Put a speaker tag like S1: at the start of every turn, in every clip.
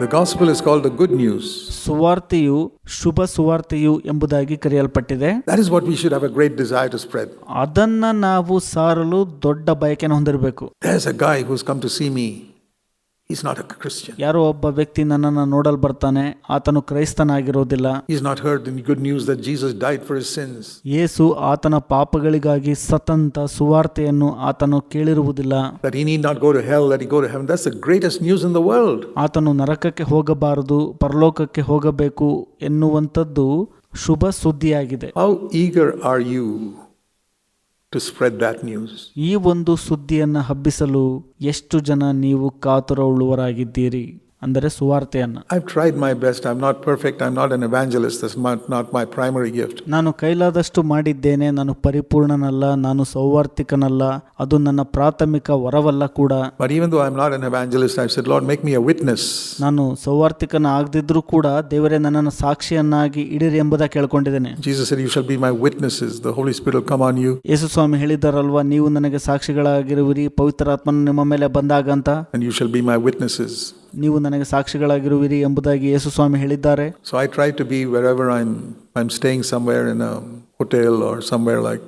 S1: The gospel is called the good news.
S2: ಸುವಾರ್ತೆಯು ಶುಭ ಸುವಾರ್ತೆಯು ಎಂಬುದಾಗಿ ಕರೆಯಲ್ಪಟ್ಟಿದೆ
S1: That is what we should have a great desire to spread.
S2: ಅದನ್ನ ನಾವು ಸಾರಲು ದೊಡ್ಡ ಬಯಕೆಯನ್ನು ಹೊಂದಿರಬೇಕು
S1: There's a guy who's come to see me. He's not a Christian.
S2: ಯಾರೋ ಒಬ್ಬ ವ್ಯಕ್ತಿ ನನ್ನನ್ನು ನೋಡಲು ಬರ್ತಾನೆ ಆತನು ಕ್ರೈಸ್ತನಾಗಿರೋದಿಲ್ಲ
S1: is not heard the good news that Jesus died for his sins.
S2: ಯೇಸು ಆತನ ಪಾಪಗಳಿಗಾಗಿ ಸತಂತ ಸುವಾರ್ತೆಯನ್ನು ಆತನು ಕೇಳಿರುವುದಿಲ್ಲ
S1: that he need not go to hell, that he go to heaven. That's the greatest news in the world.
S2: ಆತನು ನರಕಕ್ಕೆ ಹೋಗಬಾರದು ಪರಲೋಕಕ್ಕೆ ಹೋಗಬೇಕು ಎನ್ನುವಂಥದ್ದು ಶುಭ ಸುದ್ದಿಯಾಗಿದೆ
S1: how eager are you to spread that news
S2: ಈ ಒಂದು ಸುದ್ದಿಯನ್ನು ಹಬ್ಬಿಸಲು ಎಷ್ಟು ಜನ ನೀವು ಕಾತುರವುಳ್ಳವರಾಗಿದ್ದೀರಿ? ಅಂದರೆ ಸುವಾರ್ತೆಯನ್ನ
S1: I've tried my best. I'm not perfect. I'm not an evangelist. That's not, not my primary gift.
S2: ನಾನು ಕೈಲಾದಷ್ಟು ಮಾಡಿದ್ದೇನೆ ನಾನು ಪರಿಪೂರ್ಣನಲ್ಲ ನಾನು ಸೌವಾರ್ತಿಕನಲ್ಲ ಅದು ನನ್ನ ಪ್ರಾಥಮಿಕ ವರವಲ್ಲ ಕೂಡ
S1: But even though I'm not an evangelist, I've said, Lord, make me a witness.
S2: ನಾನು ಸೌವಾರ್ತಿಕನ ಆಗದಿದ್ರೂ ಕೂಡ ದೇವರೇ ನನ್ನನ್ನು ಸಾಕ್ಷಿಯನ್ನಾಗಿ ಇಡಿರಿ ಎಂಬುದಾಗಿ ಕೇಳ್ಕೊಂಡಿದ್ದೇನೆ
S1: Jesus said, You shall be my witnesses. The Holy Spirit will come on you,
S2: ಯೇಸು ಸ್ವಾಮಿ ಹೇಳಿದ್ದಾರಲ್ವಾ ನೀವು ನನಗೆ ಸಾಕ್ಷಿಗಳಾಗಿರುವಿರಿ ಪವಿತ್ರಾತ್ಮನು ನಿಮ್ಮ ಮೇಲೆ ಬಂದಾಗ ಅಂತ
S1: and you shall be my witnesses.
S2: ನೀವು ನನಗೆ ಸಾಕ್ಷಿಗಳಾಗಿರುವಿರಿ ಎಂಬುದಾಗಿ ಯೇಸು ಸ್ವಾಮಿ ಹೇಳಿದ್ದಾರೆ.
S1: So I try to be wherever I'm I am staying some in a hotel or somewhere like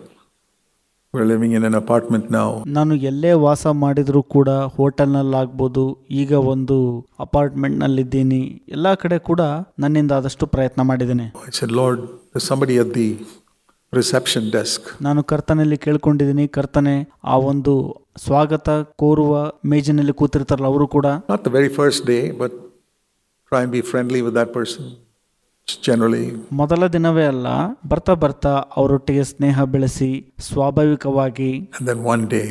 S1: we're living in an apartment ನಾವು
S2: ನಾನು ಎಲ್ಲೇ ವಾಸ ಮಾಡಿದರೂ ಕೂಡ ಹೋಟೆಲ್ನಲ್ಲಾಗ್ಬೋದು ಈಗ ಒಂದು ಅಪಾರ್ಟ್ಮೆಂಟ್ನಲ್ಲಿದ್ದೀನಿ ಎಲ್ಲ ಕಡೆ ಕೂಡ ನನ್ನಿಂದ ಆದಷ್ಟು ಪ್ರಯತ್ನ ಮಾಡಿದ್ದೇನೆ.
S1: ಇಟ್ಸ್ ಎ ಲಾರ್ಡ್ ಸಮಡಿ ಅದ್ದಿ reception ಡೆಸ್ಕ್
S2: ನಾನು ಕರ್ತನಲ್ಲಿ ಕೇಳ್ಕೊಂಡಿದ್ದೀನಿ ಕರ್ತನೆ ಆ ಒಂದು ಸ್ವಾಗತ ಕೋರುವ ಮೇಜಿನಲ್ಲಿ ಕೂತಿರ್ತಾರಲ್ಲ ಅವರು ಕೂಡ.
S1: Not the very first day but try be friendly with that person generally
S2: ಮೊದಲ ದಿನವೇ ಅಲ್ಲ ಬರ್ತಾ ಬರ್ತಾ ಅವರೊಟ್ಟಿಗೆ ಸ್ನೇಹ ಬೆಳೆಸಿ ಸ್ವಾಭಾವಿಕವಾಗಿ
S1: and then one day,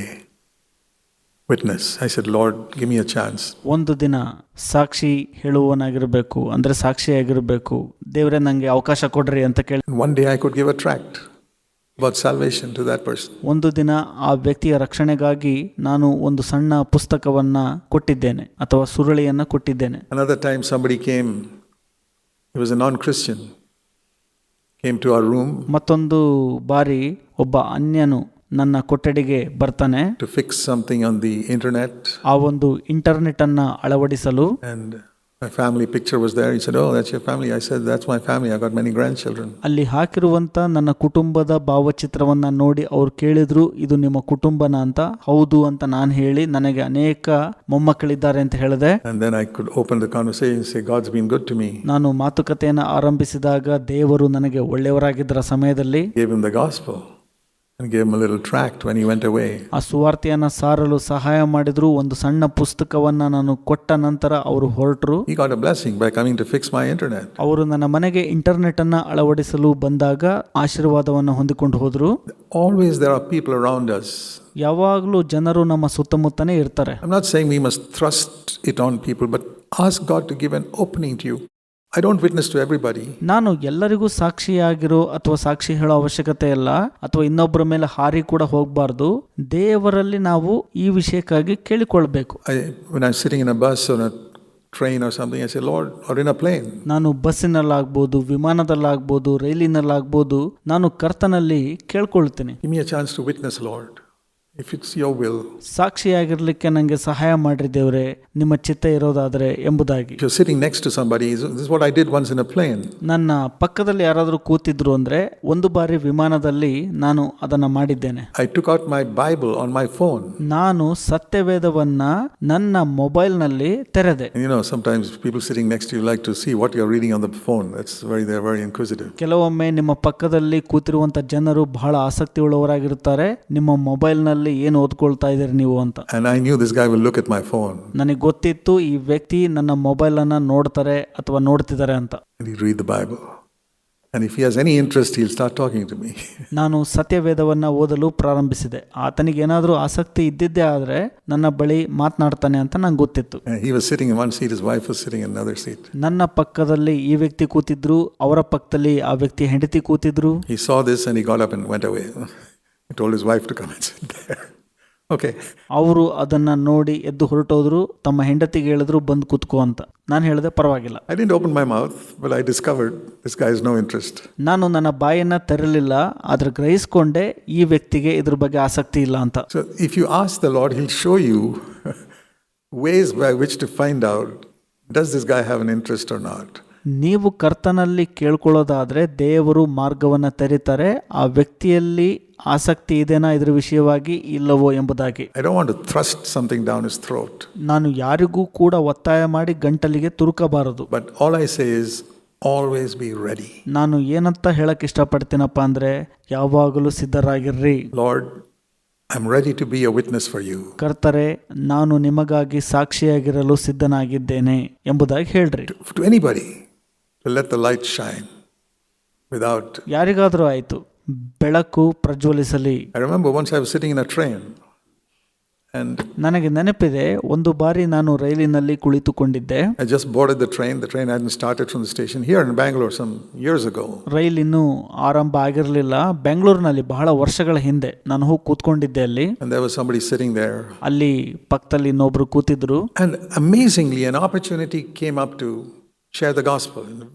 S1: witness. I said, Lord, give me a chance.
S2: ಒಂದು ದಿನ ಸಾಕ್ಷಿ ಹೇಳುವವನಾಗಿರಬೇಕು ಅಂದ್ರೆ ಸಾಕ್ಷಿಯಾಗಿರಬೇಕು. ದೇವರೇ ನನಗೆ ಅವಕಾಶ ಕೊಡ್ರಿ ಅಂತ ಕೇಳಿ.
S1: One one day I could give a tract. About salvation to that person.
S2: ಒಂದು ದಿನ ಆ ವ್ಯಕ್ತಿಯ ರಕ್ಷಣೆಗಾಗಿ ನಾನು ಒಂದು ಸಣ್ಣ ಪುಸ್ತಕವನ್ನ ಕೊಟ್ಟಿದ್ದೇನೆ ಅಥವಾ ಸುರುಳಿಯನ್ನ ಕೊಟ್ಟಿದ್ದೇನೆ
S1: Another time, somebody came, he was a non Christian, came to our room
S2: ಮತ್ತೊಂದು ಬಾರಿ ಒಬ್ಬ ಅನ್ಯನು ನನ್ನ ಕೊಠಡಿಗೆ ಬರ್ತಾನೆ
S1: to fix something on the internet.
S2: ಆ ಒಂದು ಇಂಟರ್ನೆಟ್ ಅನ್ನ ಅಳವಡಿಸಲು
S1: And family picture was ದೊಲೋ watch a family as is watch my family academy gram children
S2: ಅಲ್ಲಿ ಹಾಕಿರುವಂತ ನನ್ನ ಕುಟುಂಬದ ಭಾವಚಿತ್ರವನ್ನ ನೋಡಿ ಅವ್ರು ಕೇಳಿದ್ರು ಇದು ನಿಮ್ಮ ಕುಟುಂಬನ ಅಂತ. ಹೌದು ಅಂತ ನಾನು ಹೇಳಿ ನನಗೆ ಅನೇಕ ಮೊಮ್ಮಕ್ಕಳಿದ್ದಾರೆ ಅಂತ ಹೇಳಿದೆ. ನಾನು ಮಾತುಕತೆಯನ್ನು ಆರಂಭಿಸಿದಾಗ ದೇವರು ನನಗೆ ಒಳ್ಳೆಯವರಾಗಿದ್ದರ ಸಮಯದಲ್ಲಿ ಆ ಸುವಾರ್ತೆಯನ್ನ ಸಾರಲು ಸಹಾಯ ಮಾಡಿದ್ರು ಒಂದು ಸಣ್ಣ ಪುಸ್ತಕವನ್ನ ನಾನು ಕೊಟ್ಟ ನಂತರ ಅವರು ಹೊರಟರು
S1: He got a blessing by coming to fix my internet.
S2: ಅವರು ನನ್ನ ಮನೆಗೆ ಇಂಟರ್ನೆಟ್ ಅನ್ನ ಅಳವಡಿಸಲು ಬಂದಾಗ ಆಶೀರ್ವಾದವನ್ನು ಹೊಂದಿಕೊಂಡು ಹೋದ್ರು
S1: Always there are people around us.
S2: ಯಾವಾಗಲೂ ಜನರು ನಮ್ಮ ಸುತ್ತಮುತ್ತನೇ ಇರ್ತಾರೆ
S1: I'm not saying we must thrust it on people, but ask God to give an opening to you. I don't witness to everybody
S2: ನಾನು ಎಲ್ಲರಿಗೂ ಸಾಕ್ಷಿಯಾಗಿರೋ ಅಥವಾ ಸಾಕ್ಷಿ ಹೇಳೋ ಅವಶ್ಯಕತೆ ಇಲ್ಲ ಅಥವಾ ಇನ್ನೊಬ್ಬರ ಮೇಲೆ ಹಾರಿ ಕೂಡ ಹೋಗಬಾರ್ದು. ದೇವರಲ್ಲಿ ನಾವು ಈ ವಿಷಯಕ್ಕಾಗಿ ಕೇಳಿಕೊಳ್ಬೇಕು.
S1: Train or something I in a in a plane train or something, I say, Lord, or in a plane,
S2: ನಾನು ಬಸ್ಸಿನಲ್ಲಾಗ್ಬೋದು ವಿಮಾನದಲ್ಲಾಗ್ಬೋದು ರೈಲಿನಲ್ಲಾಗ್ಬೋದು ನಾನು ಕರ್ತನಲ್ಲಿ ಕೇಳ್ಕೊಳ್ತೇನೆ.
S1: Give me a chance to witness Lord, if it's your will
S2: ಸಾಕ್ಷಿಯಾಗಿರಲಿಕ್ಕೆ ನನಗೆ ಸಹಾಯ ಮಾಡ್ರಿ ದೇವರೇ ನಿಮ್ಮ ಚಿತ್ತ ಇರೋದಾದರೆ ಎಂಬುದಾಗಿ.
S1: You what I once in plane
S2: ನನ್ನ ಪಕ್ಕದಲ್ಲಿ ಯಾರಾದರೂ ಕೂತಿದ್ರು ಅಂದ್ರೆ ಒಂದು ಬಾರಿ ವಿಮಾನದಲ್ಲಿ ನಾನು ಅದನ್ನ ಮಾಡಿದ್ದೇನೆ.
S1: I took out my Bible on my phone
S2: ನಾನು ಸತ್ಯವೇದವನ್ನ ನನ್ನ ಮೊಬೈಲ್ನಲ್ಲಿ ತೆರೆದೆ
S1: people next you like to what you reading on the phone
S2: ಕೆಲವೊಮ್ಮೆ ನಿಮ್ಮ ಪಕ್ಕದಲ್ಲಿ ಕೂತಿರುವಂತ ಜನರು ಬಹಳ ಆಸಕ್ತಿ ಉಳ್ಳವರಾಗಿರುತ್ತಾರೆ ನಿಮ್ಮ ಮೊಬೈಲ್ ಏನು ಓದ್ಕೊಳ್ತಾ ಇದ್ದೀರಿ ನೀವು ಅಂತ
S1: I I knew this guy look look my phone phone
S2: ನನಗೆ ಗೊತ್ತಿತ್ತು ಈ ವ್ಯಕ್ತಿ ನನ್ನ ಮೊಬೈಲ್ ಅನ್ನ ನೋಡ್ತಾರೆ ಅಥವಾ ನೋಡ್ತಿದ್ದಾರೆ ಅಂತ
S1: and he'd read the Bible. And if he has any interest, he'll start talking to me.
S2: ನಾನು ಸತ್ಯವೇದವನ್ನು ಓದಲು ಪ್ರಾರಂಭಿಸಿದೆ ಆತನಿಗೆ ಏನಾದರೂ ಆಸಕ್ತಿ ಇದ್ದಿದ್ದೇ ಆದರೆ ನನ್ನ ಬಳಿ ಮಾತನಾಡ್ತಾನೆ ಅಂತ ನಂಗೆ ಗೊತ್ತಿತ್ತು
S1: And he was sitting in one seat, his wife was sitting in another seat.
S2: ನನ್ನ ಪಕ್ಕದಲ್ಲಿ ಈ ವ್ಯಕ್ತಿ ಕೂತಿದ್ರು ಅವರ ಪಕ್ಕದಲ್ಲಿ ಆ ವ್ಯಕ್ತಿ ಹೆಂಡತಿ ಕೂತಿದ್ರು
S1: He saw this and he got up and went away. Told his wife to come okay
S2: ಅವರು ಅದನ್ನು ನೋಡಿ ಎದ್ದು ಹೊರಟೋದ್ರು ತಮ್ಮ ಹೆಂಡತಿಗೆ ಹೇಳಿದ್ರು ಬಂದು ಕೂತ್ಕೋ ಅಂತ. ನಾನು ಹೇಳಿದೆ ಪರವಾಗಿಲ್ಲ.
S1: I didn't open my mouth well I discovered this guy is no interest
S2: ನಾನು ನನ್ನ ಬಾಯನ್ನ ತೆರಲಿಲ್ಲ ಆದರೆ ಗ್ರಹಿಸ್ಕೊಂಡೆ ಈ ವ್ಯಕ್ತಿಗೆ ಇದ್ರ ಬಗ್ಗೆ ಆಸಕ್ತಿ ಇಲ್ಲ ಅಂತ.
S1: So if you ask the Lord he'll show you ways by which to find out does this guy have an interest or not
S2: ನೀವು ಕರ್ತನಲ್ಲಿ ಕೇಳ್ಕೊಳ್ಳೋದಾದರೆ ದೇವರು ಮಾರ್ಗವನ್ನು ತೆರೀತಾರೆ ಆ ವ್ಯಕ್ತಿಯಲ್ಲಿ ಆಸಕ್ತಿ ಇದೆನಾ ಇದರ ವಿಷಯವಾಗಿ ಇಲ್ಲವೋ ಎಂಬುದಾಗಿ.
S1: I don't want to thrust something down his throat
S2: ನಾನು ಯಾರಿಗೂ ಕೂಡ ಒತ್ತಾಯ ಮಾಡಿ ಗಂಟಲಿಗೆ ತುರುಕಬಾರದು.
S1: But all I say is always be ready
S2: ನಾನು ಏನಂತ ಹೇಳಕ್ಕೆ ಇಷ್ಟಪಡ್ತೀನಪ್ಪ ಅಂದ್ರೆ ಯಾವಾಗಲೂ ಸಿದ್ಧರಾಗಿರ್ರಿ.
S1: Lord I am ready to be a witness for you
S2: ಕರ್ತಾರೆ ನಾನು ನಿಮಗಾಗಿ ಸಾಕ್ಷಿಯಾಗಿರಲು ಸಿದ್ಧನಾಗಿದ್ದೇನೆ ಎಂಬುದಾಗಿ ಹೇಳ್ರಿ.
S1: To anybody to let the light shine without
S2: ಯಾರಿಗಾದರೂ ಆಯಿತು. ಬೆಳಕು ಪ್ರಜ್ವಲಿಸಲಿ
S1: I remember once I was sitting in a train and
S2: ನನಗೆ ನೆನಪಿದೆ ಒಂದು ಬಾರಿ ನಾನು ರೈಲಿನಲ್ಲಿ ಕುಳಿತುಕೊಂಡಿದ್ದೆ
S1: I just boarded the train. The train hadn't started from the station here in Bangalore some years ago.
S2: ರೈಲ್ ಇನ್ನೂ ಆರಂಭ ಆಗಿರಲಿಲ್ಲ ಬೆಂಗಳೂರಿನಲ್ಲಿ ಬಹಳ ವರ್ಷಗಳ ಹಿಂದೆ ನಾನು ಹೋಗಿ ಕೂತ್ಕೊಂಡಿದ್ದೆ ಅಲ್ಲಿ
S1: And there was somebody sitting there.
S2: ಅಲ್ಲಿ ಪಕ್ಕದಲ್ಲಿ ಇನ್ನೊಬ್ರು ಕೂತಿದ್ರು
S1: And amazingly, an opportunity came up to share the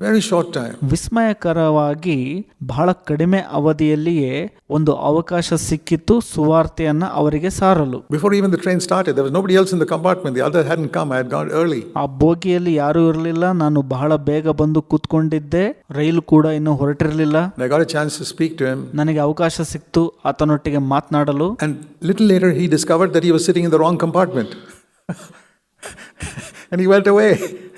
S1: very short
S2: ವಿಸ್ಮಯಕರವಾಗಿ ಬಹಳ ಕಡಿಮೆ ಅವಧಿಯಲ್ಲಿಯೇ ಒಂದು ಅವಕಾಶ ಸಿಕ್ಕಿತ್ತು ಸುವಾರ್ತೆಯನ್ನ ಅವರಿಗೆ ಸಾರಲು.
S1: Before even the train start ಇದೆ else in the compartment other than come I got early
S2: ಆ ಬೋಗಿಯಲ್ಲಿ ಯಾರು ಇರಲಿಲ್ಲ. ನಾನು ಬಹಳ ಬೇಗ ಬಂದು ಕೂತ್ಕೊಂಡಿದ್ದೆ. ರೈಲು ಕೂಡ ಇನ್ನು ಹೊರಟಿರಲಿಲ್ಲ.
S1: ಐ ಚಾನ್ಸ್ ಸ್ಪೀಕ್ ಟು
S2: ನನಗೆ ಅವಕಾಶ ಸಿಕ್ತು ಆತನೊಟ್ಟಿಗೆ ಮಾತನಾಡಲು.
S1: And little later he discovered that he was sitting in the wrong compartment and he went away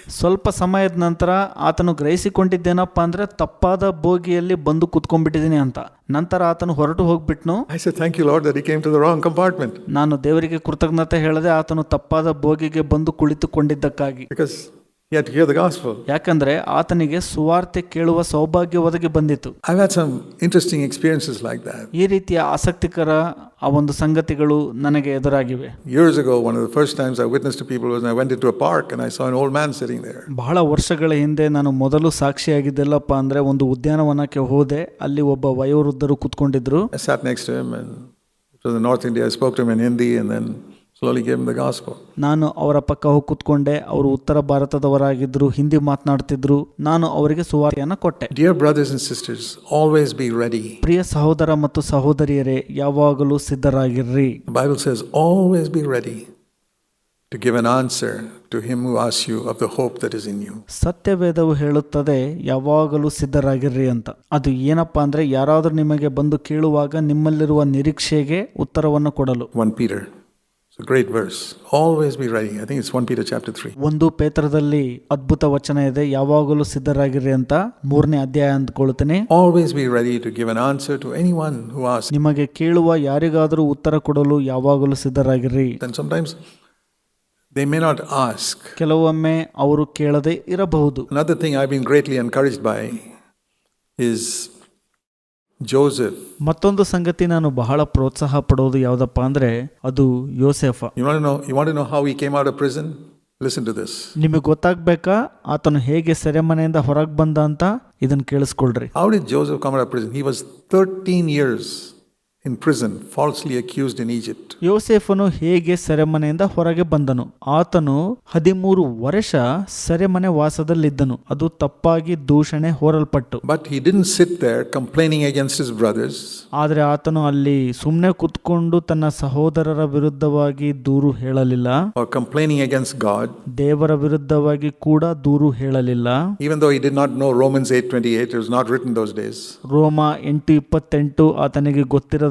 S2: ಸ್ವಲ್ಪ ಸಮಯದ ನಂತರ ಆತನು ಗ್ರಹಿಸಿಕೊಂಡಿದ್ದೇನಪ್ಪ ಅಂದ್ರೆ ತಪ್ಪಾದ ಬೋಗಿಯಲ್ಲಿ ಬಂದು ಕುತ್ಕೊಂಡ್ಬಿಟ್ಟಿದ್ದೀನಿ ಅಂತ. ನಂತರ ಆತನು ಹೊರಟು ಹೋಗ್ಬಿಟ್ನು. ನಾನು ದೇವರಿಗೆ ಕೃತಜ್ಞತೆ ಹೇಳದೆ ಆತನು ತಪ್ಪಾದ ಬೋಗಿಗೆ ಬಂದು ಕುಳಿತುಕೊಂಡಿದ್ದಕ್ಕಾಗಿ. ಯಾಕಂದ್ರೆ ಆತನಿಗೆ ಸುವಾರ್ತೆ ಕೇಳುವ ಸೌಭಾಗ್ಯ ಒದಗಿ
S1: ಬಂದಿತ್ತು. ಇಂಟ್ರೆಸ್ಟಿಂಗ್ ಎಕ್ಸ್ಪೀರಿಯನ್ಸಸ್ ಲೈಕ್
S2: ಈ ರೀತಿಯ ಆಸಕ್ತಿಕರ ಆ ಒಂದು ಸಂಗತಿಗಳು ನನಗೆ ಎದುರಾಗಿವೆ. ಬಹಳ ವರ್ಷಗಳ ಹಿಂದೆ ನಾನು ಮೊದಲು ಸಾಕ್ಷಿಯಾಗಿದ್ದಲ್ಲಪ್ಪ ಅಂದ್ರೆ ಒಂದು ಉದ್ಯಾನವನಕ್ಕೆ ಹೋದೆ. ಅಲ್ಲಿ ಒಬ್ಬ ವಯೋವೃದ್ಧರು ಕುತ್ಕೊಂಡಿದ್ರು.
S1: Sat next north India spoke to men Hindi and slowly gave the the
S2: ನಾನು ಅವರ ಪಕ್ಕ ಹೋಗಿ ಕೂತ್ಕೊಂಡೆ ಅವರು ಉತ್ತರ ಭಾರತದವರಾಗಿದ್ದರು ಹಿಂದಿ ಮಾತನಾಡ್ತಿದ್ರು ನಾನು ಅವರಿಗೆ ಸುವಾರ್ತೆಯನ್ನು ಕೊಟ್ಟೆ.
S1: Dear brothers and sisters always be ready
S2: ಪ್ರಿಯ ಸಹೋದರ ಮತ್ತು ಸಹೋದರಿಯರೇ ಯಾವಾಗಲೂ ಸಿದ್ಧರಾಗಿರ್ರಿ.
S1: Bible says always be ready to give an answer to him him as you of the hope that is in you you.
S2: ಸತ್ಯವೇದವು ಹೇಳುತ್ತದೆ ಯಾವಾಗಲೂ ಸಿದ್ಧರಾಗಿರ್ರಿ ಅಂತ. ಅದು ಏನಪ್ಪಾ ಅಂದ್ರೆ ಯಾರಾದರೂ ನಿಮಗೆ ಬಂದು ಕೇಳುವಾಗ ನಿಮ್ಮಲ್ಲಿರುವ ನಿರೀಕ್ಷೆಗೆ ಉತ್ತರವನ್ನು ಕೊಡಲು.
S1: 1 Peter. It's a great verse. Always be ready. I think it's 1 Peter chapter 3.
S2: ಒಂದು ಪೇತ್ರದಲ್ಲಿ ಅದ್ಭುತ ವಚನ ಇದೆ ಯಾವಾಗಲೂ ಸಿದ್ಧರಾಗಿರ್ರಿ ಅಂತ ಮೂರನೇ ಅಧ್ಯಾಯ ಅಂದ್ಕೊಳ್ತೇನೆ
S1: Always be ready to give an answer to anyone who asks.
S2: ನಿಮಗೆ ಕೇಳುವ ಯಾರಿಗಾದರೂ ಉತ್ತರ ಕೊಡಲು ಯಾವಾಗಲೂ ಸಿದ್ಧರಾಗಿರ್ರಿ
S1: And sometimes they may not ask.
S2: ಕೆಲವೊಮ್ಮೆ ಅವರು ಕೇಳದೆ ಇರಬಹುದು
S1: Another thing I've been greatly encouraged by is Joseph
S2: ಮತ್ತೊಂದು ಸಂಗತಿ ನಾನು ಬಹಳ ಪ್ರೋತ್ಸಾಹ ಪಡೋದು ಯಾವುದಪ್ಪ ಅಂದ್ರೆ ಅದು ಯೋಸೆಫ್.
S1: ಯು ನೋ ಯು
S2: ನಿಮಗೆ ಗೊತ್ತಾಗಬೇಕಾ ಆತನು ಹೇಗೆ ಸೆರೆಮನೆಯಿಂದ ಹೊರಗೆ ಬಂದ ಅಂತ ಇದನ್ನ ಕೇಳಿಸ್ಕೊಳ್ರಿ.
S1: Joseph Jose prison he was thirteen years in prison, falsely accused in Egypt.
S2: ಯೋಸೆಫನು ಹೇಗೆ ಸೆರೆಮನೆಯಿಂದ ಹೊರಗೆ ಬಂದನು ಆತನು ಹದಿಮೂರು ವರ್ಷ ಸೆರೆಮನೆ ವಾಸದಲ್ಲಿದ್ದನು ಅದು ತಪ್ಪಾಗಿ ದೂಷಣೆ ಹೊರಲ್ಪಟ್ಟು
S1: But he didn't sit there complaining against his brothers.
S2: ಆದರೆ ಆತನು ಅಲ್ಲಿ ಸುಮ್ಮನೆ ಕುತ್ಕೊಂಡು ತನ್ನ ಸಹೋದರರ ವಿರುದ್ಧವಾಗಿ ದೂರು ಹೇಳಲಿಲ್ಲ
S1: or complaining against God,
S2: ದೇವರ ವಿರುದ್ಧವಾಗಿ ಕೂಡ ದೂರು ಹೇಳಲಿಲ್ಲ
S1: even though he did not know Romans 8:28, it was not written those days.
S2: ರೋಮ ಎಂಟು ಇಪ್ಪತ್ತೆಂಟು ಆತನಿಗೆ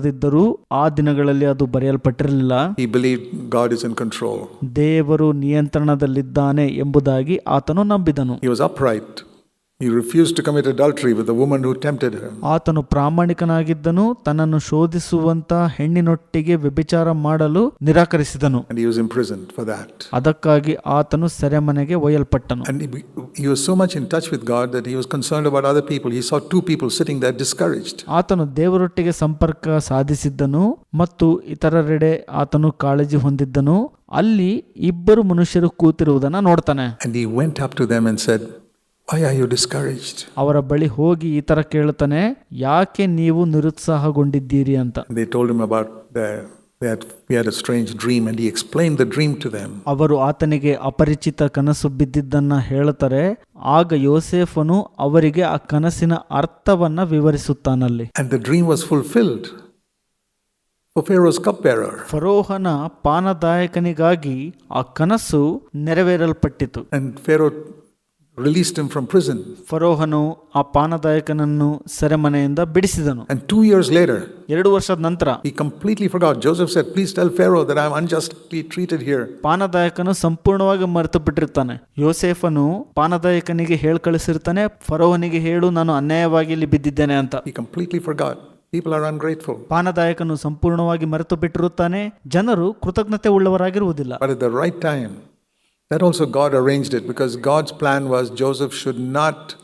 S2: ಗೊತ್ತಿರದಿದ್ದರೂ ಆ ದಿನಗಳಲ್ಲಿ ಅದು ಬರೆಯಲ್ಪಟ್ಟಿರಲಿಲ್ಲ.
S1: God is in control.
S2: ದೇವರು ನಿಯಂತ್ರಣದಲ್ಲಿದ್ದಾನೆ ಎಂಬುದಾಗಿ ಆತನು ನಂಬಿದನು.
S1: He refused to commit adultery with the woman who tempted him.
S2: ಆತನು ಪ್ರಾಮಾಣಿಕನಾಗಿದ್ದನು ತನ್ನನ್ನು ಶೋಧಿಸುವಂತ ಹೆಣ್ಣಿನೊಟ್ಟಿಗೆ ವ್ಯಭಿಚಾರ ಮಾಡಲು ನಿರಾಕರಿಸಿದನು
S1: And he was imprisoned for that.
S2: ಅದಕ್ಕಾಗಿ ಆತನು ಸೆರೆಮನೆಗೆ ಒಯ್ಯಲ್ಪಟ್ಟನು
S1: And he, he was so much in touch with God that he was concerned about other people. He saw two people sitting there discouraged.
S2: ಆತನು ದೇವರೊಟ್ಟಿಗೆ ಸಂಪರ್ಕ ಸಾಧಿಸಿದ್ದನು ಮತ್ತು ಇತರರೆಡೆ ಆತನು ಕಾಳಜಿ ಹೊಂದಿದ್ದನು ಅಲ್ಲಿ ಇಬ್ಬರು ಮನುಷ್ಯರು ಕೂತಿರುವುದನ್ನು ನೋಡ್ತಾನೆ
S1: And he went up to them and said, Why are you discouraged?
S2: ಅವರ ಬಳಿ ಹೋಗಿ ಈ ತರ ಕೇಳ್ತಾನೆ ಯಾಕೆ ನೀವು ನಿರುತ್ಸಾಹಗೊಂಡಿದ್ದೀರಿ ಅಂತ
S1: they told him about the, that we had a strange dream, and he explained the dream to them.
S2: ಅವರು ಆತನಿಗೆ ಅಪರಿಚಿತ ಕನಸು ಬಿದ್ದಿದ್ದನ್ನ ಹೇಳುತ್ತಾರೆ ಆಗ ಯೋಸೆಫನು ಅವರಿಗೆ ಆ ಕನಸಿನ ಅರ್ಥವನ್ನ ವಿವರಿಸುತ್ತಾನಲ್ಲಿ
S1: And the dream was fulfilled. for Pharaoh's cupbearer.
S2: ಫರೋಹನ ಪಾನದಾಯಕನಿಗಾಗಿ ಆ ಕನಸು ನೆರವೇರಲ್ಪಟ್ಟಿತು
S1: And Pharaoh released him from prison.
S2: ಫರೋಹನು ಆ ಪಾನದಾಯಕನನ್ನು ಸೆರೆಮನೆಯಿಂದ ಬಿಡಿಸಿದನು
S1: And two years later,
S2: ಎರಡು ವರ್ಷದ ನಂತರ
S1: he completely forgot. Joseph said, Please tell Pharaoh that I am unjustly treated here.
S2: ಪಾನದಾಯಕನು ಸಂಪೂರ್ಣವಾಗಿ ಮರೆತು ಬಿಟ್ಟಿರ್ತಾನೆ ಯೋಸೇಫನು ಪಾನದಾಯಕನಿಗೆ ಹೇಳಿ ಕಳಿಸಿರ್ತಾನೆ ಫರೋಹನಿಗೆ ಹೇಳು ನಾನು ಅನ್ಯಾಯವಾಗಿ ಇಲ್ಲಿ ಬಿದ್ದಿದ್ದೇನೆ ಅಂತ
S1: He completely forgot. People are ungrateful.
S2: ಪಾನದಾಯಕನು ಸಂಪೂರ್ಣವಾಗಿ ಮರೆತು ಬಿಟ್ಟಿರುತ್ತಾನೆ ಜನರು ಕೃತಜ್ಞತೆ ಉಳ್ಳವರಾಗಿರುವುದಿಲ್ಲ
S1: But at the right time, that also God arranged it because God's plan was Joseph should not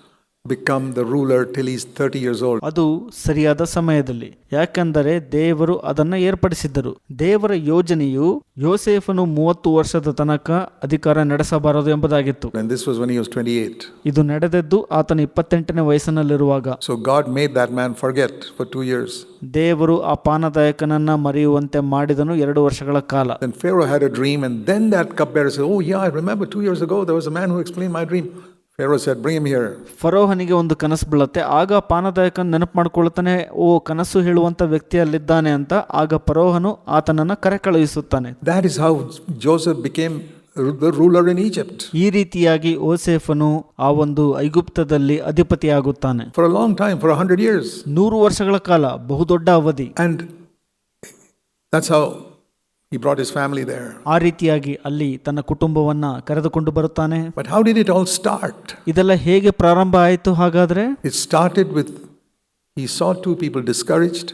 S1: become the ruler till he's 30 years old.
S2: ಅದು ಸರಿಯಾದ ಸಮಯದಲ್ಲಿ ಯಾಕೆಂದರೆ ದೇವರು ಅದನ್ನು ಏರ್ಪಡಿಸಿದ್ದರು ದೇವರ ಯೋಜನೆಯು ಯೋಸೇಫನು ಮೂವತ್ತು ವರ್ಷದ ತನಕ ಅಧಿಕಾರ ನಡೆಸಬಾರದು ಎಂಬುದಾಗಿತ್ತು
S1: And this was when he was 28.
S2: ಇದು ನಡೆದದ್ದು ಆತನ ಇಪ್ಪತ್ತೆಂಟನೇ ವಯಸ್ಸಿನಲ್ಲಿರುವಾಗ
S1: So God made that man forget for two years.
S2: ದೇವರು ಆ ಪಾನದಾಯಕನನ್ನ ಮರೆಯುವಂತೆ ಮಾಡಿದನು ಎರಡು ವರ್ಷಗಳ ಕಾಲ
S1: Then Pharaoh had a dream, and then that cupbearer said, Oh, yeah, I remember two years ago there was a man who explained Pharaoh said, Bring him here.
S2: ಫರೋಹನಿಗೆ ಒಂದು ಕನಸು ಬೀಳುತ್ತೆ ಆಗ ಪಾನದಾಯಕನ ನೆನಪು ಮಾಡ್ಕೊಳ್ತಾನೆ ಓ ಕನಸು ಹೇಳುವಂತ ವ್ಯಕ್ತಿ ಅಲ್ಲಿದ್ದಾನೆ ಅಂತ ಆಗ ಫರೋಹನು ಆತನನ್ನ ಕರೆ ಕಳುಹಿಸುತ್ತಾನೆ
S1: That is how Joseph became the ruler in Egypt.
S2: ಈ ರೀತಿಯಾಗಿ ಓಸೇಫನು ಆ ಒಂದು ಐಗುಪ್ತದಲ್ಲಿ ಅಧಿಪತಿಯಾಗುತ್ತಾನೆ
S1: For a long time, for a hundred years.
S2: ನೂರು ವರ್ಷಗಳ ಕಾಲ ಬಹುದೊಡ್ಡ ಅವಧಿ
S1: And that's how he brought his family there.
S2: ಆ ರೀತಿಯಾಗಿ ಅಲ್ಲಿ ತನ್ನ ಕುಟುಂಬವನ್ನ ಕರೆದುಕೊಂಡು ಬರುತ್ತಾನೆ
S1: But how did it all start?
S2: ಇದೆಲ್ಲ ಹೇಗೆ ಪ್ರಾರಂಭ ಆಯಿತು ಹಾಗಾದ್ರೆ
S1: It started with he saw two people discouraged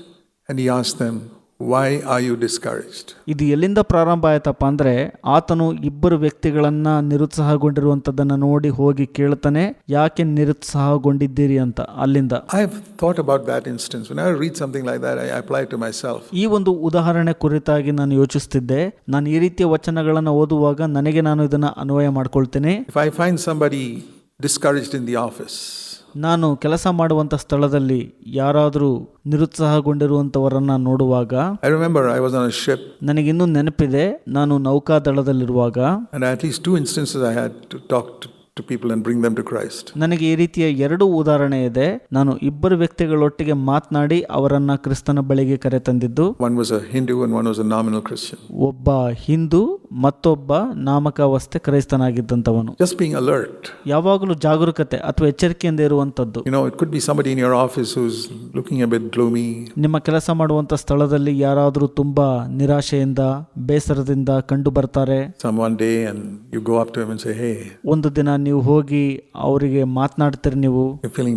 S1: and he asked them, Why are you discouraged?
S2: ಇದು ಎಲ್ಲಿಂದ ಪ್ರಾರಂಭ ಆಯ್ತಪ್ಪ ಅಂದ್ರೆ ಆತನು ಇಬ್ಬರು ವ್ಯಕ್ತಿಗಳನ್ನ ನಿರುತ್ಸಾಹಗೊಂಡಿರುವಂತದ್ದನ್ನ ನೋಡಿ ಹೋಗಿ ಕೇಳ್ತಾನೆ ಯಾಕೆ ನಿರುತ್ಸಾಹಗೊಂಡಿದ್ದೀರಿ? ಅಂತ ಅಲ್ಲಿಂದ.
S1: ಐ thought about that instance I read something like that, I apply to to myself.
S2: ಈ ಒಂದು ಉದಾಹರಣೆ ಕುರಿತಾಗಿ ನಾನು ಯೋಚಿಸ್ತಿದ್ದೆ. ನಾನು ಈ ರೀತಿಯ ವಚನಗಳನ್ನು ಓದುವಾಗ ನನಗೆ ನಾನು ಇದನ್ನ ಅನ್ವಯ ಮಾಡ್ಕೊಳ್ತೇನೆ.
S1: If I find somebody discouraged in the office,
S2: ನಾನು ಕೆಲಸ ಮಾಡುವಂತ ಸ್ಥಳದಲ್ಲಿ ಯಾರಾದರೂ ನಿರುತ್ಸಾಹಗೊಂಡಿರುವಂತವರನ್ನ ನೋಡುವಾಗ
S1: I remember I was on a ship.
S2: ನನಗಿನ್ನೂ ನೆನಪಿದೆ ನಾನು ನೌಕಾದಳದಲ್ಲಿರುವಾಗ.
S1: And at least two instances I had to talk to, to people and bring them to Christ.
S2: ನನಗೆ ಈ ರೀತಿಯ ಎರಡು ಉದಾಹರಣೆ ಇದೆ ನಾನು ಇಬ್ಬರು ವ್ಯಕ್ತಿಗಳೊಟ್ಟಿಗೆ ಮಾತನಾಡಿ ಅವರನ್ನ ಕ್ರಿಸ್ತನ ಬಳಿಗೆ ಕರೆತಂದಿದ್ದು
S1: One was a Hindu and one was a nominal Christian.
S2: ಒಬ್ಬ ಹಿಂದೂ ಮತ್ತೊಬ್ಬ ನಾಮಕಾವಸ್ಥೆ ಕ್ರೈಸ್ತನಾಗಿದ್ದಂಥವನು
S1: Just being alert.
S2: ಯಾವಾಗಲೂ ಜಾಗರೂಕತೆ ಅಥವಾ ಎಚ್ಚರಿಕೆಯಿಂದ ಇರುವಂಥದ್ದು
S1: You know, it could be somebody in your office who's looking a bit gloomy,
S2: ನಿಮ್ಮ ಕೆಲಸ ಮಾಡುವಂಥ ಸ್ಥಳದಲ್ಲಿ ಯಾರಾದರೂ ತುಂಬ ನಿರಾಶೆಯಿಂದ ಬೇಸರದಿಂದ ಕಂಡು ಬರ್ತಾರೆ
S1: some one day, and you go up to him and say, Hey,
S2: ಒಂದು ದಿನ ನೀವು ಹೋಗಿ ಅವರಿಗೆ ಮಾತನಾಡ್ತೀರಿ ನೀವು.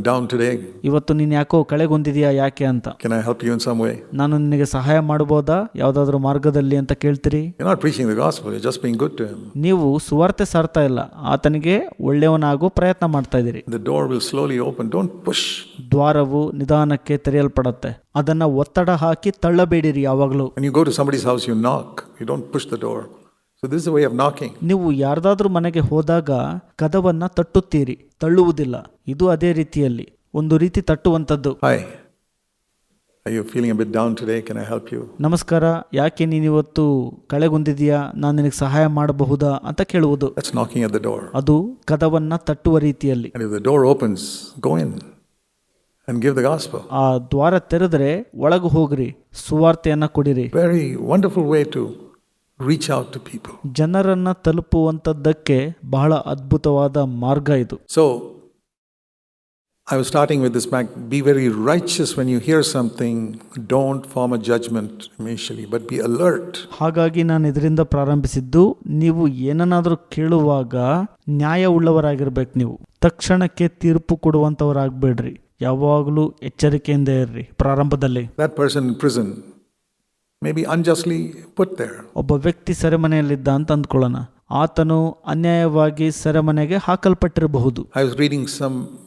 S1: ಡೌನ್ ಟುಡೇ
S2: ಇವತ್ತು ನೀನು ಯಾಕೋ ಕಳೆಗೊಂದಿದ್ಯಾ ಯಾಕೆ ಅಂತ.
S1: ಐ ಸಮ್
S2: ನಾನು ನಿನಗೆ ಸಹಾಯ ಮಾಡಬಹುದಾ? ಯಾವುದಾದ್ರೂ ಮಾರ್ಗದಲ್ಲಿ ಅಂತ ಕೇಳ್ತೀರಿ?
S1: ಜಸ್ಟ್
S2: ನೀವು ಸುವಾರ್ತೆ ಸಾರ್ತಾ ಇಲ್ಲ. ಆತನಿಗೆ ಒಳ್ಳೆಯವನಾಗೋ ಪ್ರಯತ್ನ ಮಾಡ್ತಾ ಇದ್ದೀರಿ.
S1: Door will slowly open don't push
S2: ದ್ವಾರವು ನಿಧಾನಕ್ಕೆ ತೆರೆಯಲ್ಪಡುತ್ತೆ. ಅದನ್ನ ಒತ್ತಡ ಹಾಕಿ ತಳ್ಳಬೇಡಿರಿ ಯಾವಾಗಲೂ.
S1: You go to somebody's you knock you don't push the door So this is a way of knocking.
S2: ನೀವು ಯಾರ್ದಾದ್ರೂ ಮನೆಗೆ ಹೋದಾಗ ಕದವನ್ನ ತಟ್ಟುತ್ತೀರಿ ತಳ್ಳುವುದಿಲ್ಲ ಇದು ಅದೇ ರೀತಿಯಲ್ಲಿ ಒಂದು ರೀತಿ ತಟ್ಟುವಂಥದ್ದು
S1: Hi. Are you feeling a bit down today? Can I help you?
S2: ನಮಸ್ಕಾರ ಯಾಕೆ ನೀನಿವತ್ತು ಕಳೆಗೊಂದಿದೀಯಾ ನಾನು ನಿನಗೆ ಸಹಾಯ ಮಾಡಬಹುದಾ ಅಂತ ಕೇಳುವುದು
S1: That's knocking at the door.
S2: ಅದು ಕದವನ್ನ ತಟ್ಟುವ ರೀತಿಯಲ್ಲಿ
S1: And if the door opens, go in and give the gospel.
S2: ಆ ದ್ವಾರ ತೆರೆದ್ರೆ ಒಳಗೆ ಹೋಗ್ರಿ ಸುವಾರ್ತೆಯನ್ನ ಕೊಡಿರಿ
S1: Very wonderful way to reach out to people
S2: ಜನರನ್ನ ತಲುಪುವಂಥದ್ದಕ್ಕೆ ಬಹಳ ಅದ್ಭುತವಾದ ಮಾರ್ಗ ಇದು.
S1: So I was starting with this make be very righteous when you hear something don't form a judgment immediately but be alert
S2: ಹಾಗಾಗಿ ನಾನು ಇದರಿಂದ ಪ್ರಾರಂಭಿಸಿದ್ದು ನೀವು ಏನನ್ನಾದರೂ ಕೇಳುವಾಗ ನ್ಯಾಯ ಉಳ್ಳವರಾಗಿರ್ಬೇಕು ನೀವು. ತಕ್ಷಣಕ್ಕೆ ತೀರ್ಪು ಕೊಡುವಂಥವರಾಗಬೇಡ್ರಿ ಯಾವಾಗಲೂ ಎಚ್ಚರಿಕೆಯಿಂದ ಇರ್ರಿ ಪ್ರಾರಂಭದಲ್ಲಿ.
S1: That person in prison prison may be unjustly put there.
S2: ಒಬ್ಬ ವ್ಯಕ್ತಿ ಸೆರೆಮನೆಯಲ್ಲಿದ್ದ ಅಂತ ಅಂದ್ಕೊಳ್ಳೋಣ ಆತನು ಅನ್ಯಾಯವಾಗಿ ಸೆರೆಮನೆಗೆ ಹಾಕಲ್ಪಟ್ಟಿರಬಹುದು
S1: I was reading some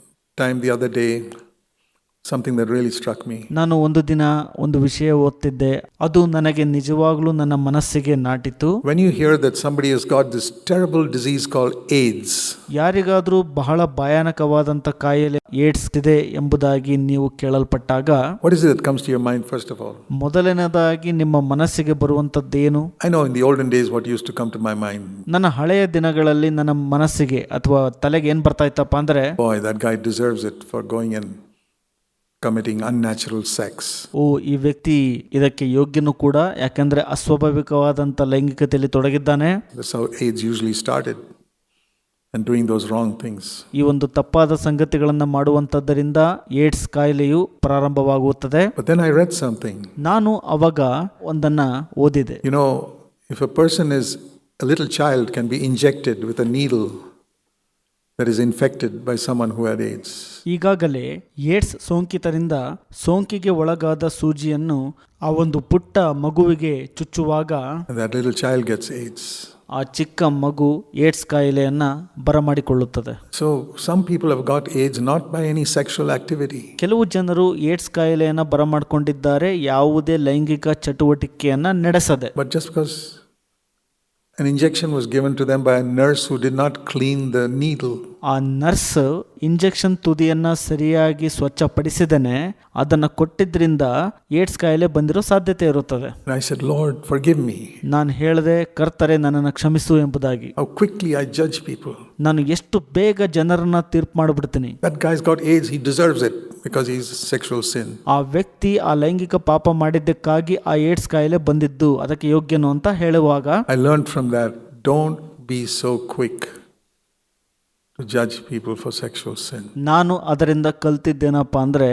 S1: time the other day something that really struck me.
S2: ನಾನು ಒಂದು ದಿನ ಒಂದು ವಿಷಯ ಓದ್ತಿದ್ದೆ ಅದು ನನಗೆ ನಿಜವಾಗ್ಲೂ ನನ್ನ ಮನಸ್ಸಿಗೆ ನಾಟಿತು
S1: When you hear that somebody has got this terrible disease called AIDS,
S2: ಯಾರಿಗಾದ್ರೂ ಬಹಳ ಭಯಾನಕವಾದಂಥ ಕಾಯಿಲೆ ಏಡ್ಸ್ ಇದೆ ಎಂಬುದಾಗಿ ನೀವು ಕೇಳಲ್ಪಟ್ಟಾಗ
S1: what is it that comes to your mind first of all?
S2: ಮೊದಲನೇದಾಗಿ ನಿಮ್ಮ ಮನಸ್ಸಿಗೆ ಬರುವಂಥದ್ದೇನು
S1: I know in the olden days what used to come to my mind.
S2: ನನ್ನ ಹಳೆಯ ದಿನಗಳಲ್ಲಿ ನನ್ನ ಮನಸ್ಸಿಗೆ ಅಥವಾ ತಲೆಗೆ ಏನು ಬರ್ತಾ ಇತ್ತಪ್ಪ ಅಂದರೆ
S1: Boy, that guy deserves it for going and committing unnatural sex.
S2: ಓ ಈ ವ್ಯಕ್ತಿ ಇದಕ್ಕೆ ಯೋಗ್ಯನು ಕೂಡ ಯಾಕಂದ್ರೆ ಅಸ್ವಾಭಾವಿಕವಾದಂಥ ಲೈಂಗಿಕತೆಯಲ್ಲಿ ತೊಡಗಿದ್ದಾನೆ
S1: That's how AIDS usually started and doing those wrong things.
S2: ಈ ಒಂದು ತಪ್ಪಾದ ಸಂಗತಿಗಳನ್ನು maduvantadrinda ಏಡ್ಸ್ ಕಾಯಿಲೆಯು ಪ್ರಾರಂಭವಾಗುತ್ತದೆ
S1: But then I read something.
S2: ನಾನು ಅವಾಗ ಒಂದನ್ನ ಓದಿದೆ
S1: You know, if a person is, a little child can be injected with a needle that is infected by someone who had AIDS.
S2: ಈಗಾಗಲೇ ಏಡ್ಸ್ ಸೋಂಕಿತರಿಂದ ಸೋಂಕಿಗೆ ಒಳಗಾದ ಸೂಜಿಯನ್ನು ಆ ಒಂದು ಪುಟ್ಟ ಮಗುವಿಗೆ ಚುಚ್ಚುವಾಗ
S1: And that little child gets AIDS.
S2: ಆ ಚಿಕ್ಕ ಮಗು ಏಡ್ಸ್ ಕಾಯಿಲೆಯನ್ನ ಬರಮಾಡಿಕೊಳ್ಳುತ್ತದೆ
S1: So some people have got AIDS not by any sexual activity,
S2: ಕೆಲವು ಜನರು ಏಡ್ಸ್ ಕಾಯಿಲೆಯನ್ನು ಬರಮಾಡಿಕೊಂಡಿದ್ದಾರೆ ಯಾವುದೇ ಲೈಂಗಿಕ ಚಟುವಟಿಕೆಯನ್ನ ನಡೆಸದೆ
S1: but just because an injection was given to them by a nurse who did not clean the needle.
S2: ಆ nurse injection ತುದಿಯನ್ನ ಸರಿಯಾಗಿ ಸ್ವಚ್ಛಪಡಿಸಿದನೆ ಅದನ್ನ ಕೊಟ್ಟಿದ್ರಿಂದ AIDS ಕಾಯಿಲೆ ಬಂದಿರೋ ಸಾಧ್ಯತೆ ಇರುತ್ತದೆ
S1: And I said, Lord, forgive me.
S2: ನಾನು ಹೇಳಿದೆ ಕರ್ತರೆ ನನ್ನನ್ನು ಕ್ಷಮಿಸು ಎಂಬುದಾಗಿ
S1: How quickly I judge people.
S2: ನಾನು ಎಷ್ಟು ಬೇಗ ಜನರನ್ನ ತೀರ್ಪು ಮಾಡಿಬಿಡ್ತೀನಿ. ಆ ವ್ಯಕ್ತಿ ಆ ಲೈಂಗಿಕ ಪಾಪ ಮಾಡಿದ್ದಕ್ಕಾಗಿ ಆ ಏಡ್ಸ್ ಕಾಯಿಲೆ ಬಂದಿದ್ದು ಅದಕ್ಕೆ ಯೋಗ್ಯನು ಅಂತ ಹೇಳುವಾಗ
S1: I learn from that don't be so quick judge people for sexual sin
S2: ನಾನು ಅದರಿಂದ ಕಲ್ತಿದ್ದೇನಪ್ಪ ಅಂದ್ರೆ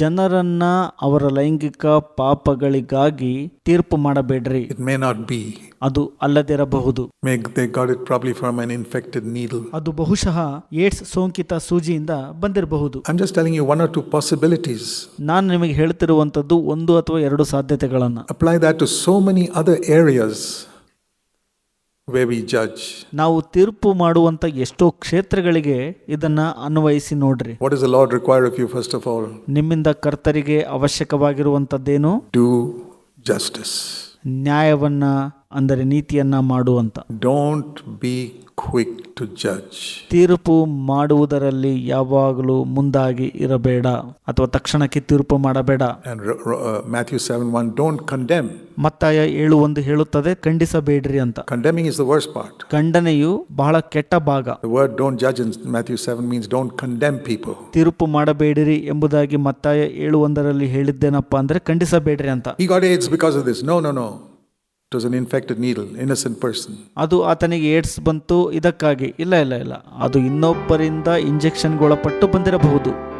S2: ಜನರನ್ನು ಅವರ ಲೈಂಗಿಕ ಪಾಪಗಳಿಗಾಗಿ ತೀರ್ಪು ಮಾಡಬೇಡ್ರಿ.
S1: ಇಟ್ ಮೇ ನಾಟ್ ಬಿ
S2: ಅದು ಅಲ್ಲದಿರಬಹುದು.
S1: Make they got it probably from an infected needle
S2: ಅದು ಬಹುಶಃ ಏಡ್ಸ್ ಸೋಂಕಿತ ಸೂಜಿಯಿಂದ ಬಂದಿರಬಹುದು.
S1: I am just telling you one or two possibilities
S2: ನಾನು ನಿಮಗೆ ಹೇಳ್ತಿರುವಂತದ್ದು ಒಂದು ಅಥವಾ ಎರಡು ಸಾಧ್ಯತೆಗಳನ್ನು.
S1: Apply that to so many other areas where we judge.
S2: ನಾವು ತೀರ್ಪು ಮಾಡುವಂಥ ಎಷ್ಟೋ ಕ್ಷೇತ್ರಗಳಿಗೆ ಇದನ್ನ ಅನ್ವಯಿಸಿ ನೋಡ್ರಿ
S1: What does the Lord require of you, first of all?
S2: ನಿಮ್ಮಿಂದ ಕರ್ತರಿಗೆ ಅವಶ್ಯಕವಾಗಿರುವಂಥದ್ದೇನು
S1: Do justice.
S2: ನ್ಯಾಯವನ್ನ ಅಂದರೆ ನೀತಿಯನ್ನ ಮಾಡುವಂತ
S1: don't be quick to judge
S2: ತೀರ್ಪು ಮಾಡುವುದರಲ್ಲಿ ಯಾವಾಗಲೂ ಮುಂದಾಗಿ ಇರಬೇಡ ಅಥವಾ ತಕ್ಷಣಕ್ಕೆ ತೀರ್ಪು ಮಾಡಬೇಡ.
S1: Matthew seven one don't condemn
S2: ಮತ್ತಾಯ ಏಳು ಒಂದು ಹೇಳುತ್ತದೆ ಖಂಡಿಸಬೇಡ್ರಿ ಅಂತ.
S1: Condemning is the worse part
S2: ಖಂಡನೆಯು ಬಹಳ ಕೆಟ್ಟ ಭಾಗ.
S1: Word don't judge in Matthew seven means don't condemn people
S2: ತೀರ್ಪು ಮಾಡಬೇಡ್ರಿ ಎಂಬುದಾಗಿ ಮತ್ತಾಯ ಏಳು ಒಂದರಲ್ಲಿ ಹೇಳಿದ್ದೇನಪ್ಪ ಅಂದ್ರೆ ಖಂಡಿಸಬೇಡ್ರಿ ಅಂತ.
S1: ಈ God it's because of this no no no It was an infected needle, innocent person
S2: ಅದು ಆತನಿಗೆ ಏಡ್ಸ್ ಬಂತು ಇದಕ್ಕಾಗಿ. ಇಲ್ಲ ಇಲ್ಲ ಇಲ್ಲ. ಅದು ಇನ್ನೊಬ್ಬರಿಂದ ಇಂಜೆಕ್ಷನ್ಗೊಳಪಟ್ಟು ಬಂದಿರಬಹುದು.